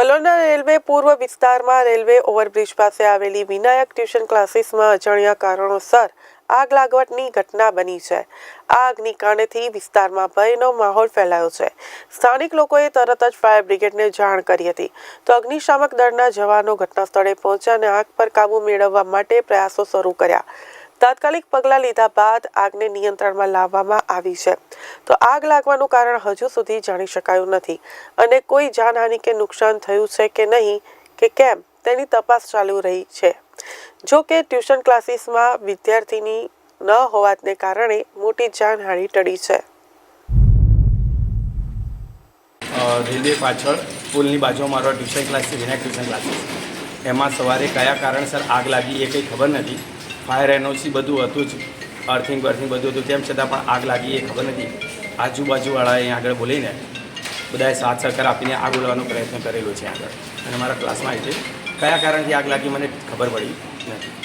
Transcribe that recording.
કલોલના railway પૂર્વ વિસ્તારમાં railway overbridge પાસે આવેલી વિનાયક ટ્યુશન ક્લાસીસમાં અજાણ્યા કારણોસર આગ લાગવાની ઘટના બની છે. આ આગની કારણેથી વિસ્તારમાં ભયનો માહોલ ફેલાયો છે. સ્થાનિક લોકોએ તરત જ ફાયર બ્રિગેડને જાણ કરી હતી. તો અગ્નિશામક દળના જવાનો ઘટના સ્થળે પહોંચ્યા અને આગ પર કાબૂ મેળવવા માટે પ્રયાસો શરૂ કર્યા. તાત્કાલિક પગલાં લીધા બાદ આગને નિયંત્રણમાં લાવવામાં આવી છે. તો આગ લાગવાનું કારણ હજુ સુધી જાણી શકાયું નથી. અને કોઈ જાનહાનિ કે નુકસાન થયું છે કે નહીં, કે કેમ, તેની તપાસ ચાલુ રહી છે. જો કે ટ્યુશન ક્લાસીસમાં વિદ્યાર્થીની ન હોવાને કારણે મોટી જાનહાનિ ટળી છે. રેલવે પાછળ પુલની બાજુમાં મારો ટ્યુશન ક્લાસ છે, વિનાયક ટ્યુશન ક્લાસીસ એમાં સવારે કયા કારણસર આગ લાગી એ કંઈ ખબર નથી. ફાયર એનઓસી બધું હતું જ. અર્થિંગ બર્થિંગ બધું હતું. તેમ છતાં પણ આગ લાગી એ ખબર નથી. આજુબાજુવાળાએ આગળ બોલીને બધાએ સાથ સહકાર આપીને આગ ઉડવાનો પ્રયત્ન કરેલો છે આગળ. અને મારા ક્લાસમાં છે કયા કારણથી આગ લાગી મને ખબર પડી નથી.